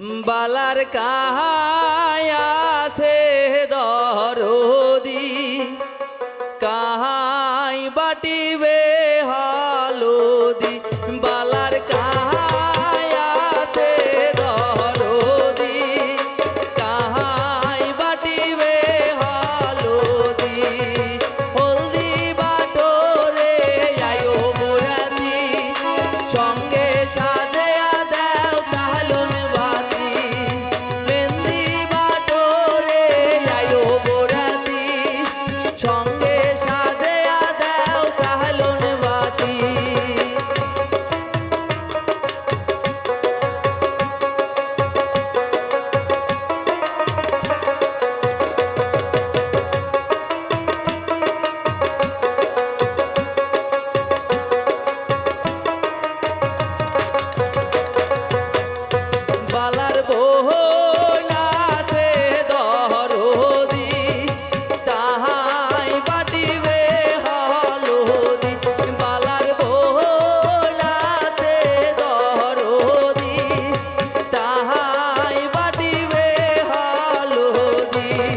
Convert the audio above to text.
বালার কাহায় আছে রে